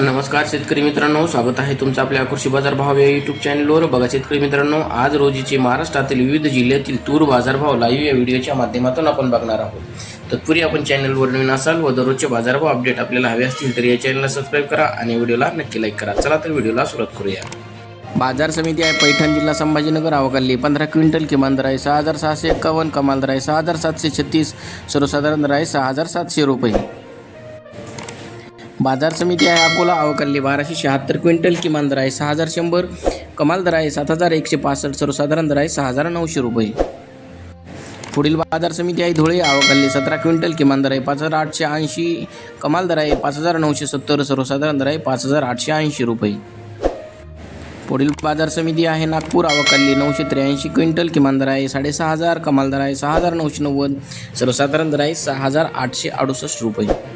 नमस्कार शेतकरी मित्रांनो स्वागत आहे तुमचं आपल्या कृषी बाजार भाव या युट्यूब चॅनलवर बघा शेतकरी मित्रांनो आज रोजीचे महाराष्ट्रातील विविध जिल्ह्यातील तूर बाजारभाव लाईव्ह या व्हिडिओच्या माध्यमातून आपण बघणार आहोत. तत्पूर्वी आपण चॅनलवर नवीन असाल व दररोजचे बाजारभाव अपडेट आपल्याला हवे असतील तर या चॅनलला सबस्क्राईब करा आणि व्हिडिओला नक्की लाईक करा. चला तर व्हिडिओला सुरुवात करूया. बाजार समिती आहे पैठण जिल्हा संभाजीनगर अवकाली पंधरा क्विंटल किमान दर आहे सहा हजार सहाशे एक्कावन्न कमाल दर आहे सहा हजार सातशे छत्तीस सर्वसाधारण दर आहे सहा हजार सातशे रुपये. बाजार समिती आहे अकोला अवकाली बाराशे शहात्तर क्विंटल किमान दर आहे सहा हजार शंभर कमाल दर आहे सात हजार एकशे पासष्ट सर्वसाधारण दर आहे सहा हजार नऊशे रुपये. पुढील बाजार समिती आहे धुळे अवकाली सतरा क्विंटल किमान दर आहे पाच हजार आठशे ऐंशी कमाल दर आहे पाच हजार नऊशे सत्तर सर्वसाधारण दर आहे पाच हजार आठशे ऐंशी रुपये. पुढील बाजार समिती आहे नागपूर अवकाली नऊशे त्र्याऐंशी क्विंटल किमान दर आहे साडेसहा हजार कमाल दर आहे सहा हजार नऊशे नव्वद सर्वसाधारण दर आहे सहा हजार आठशे अडुसष्ट रुपये.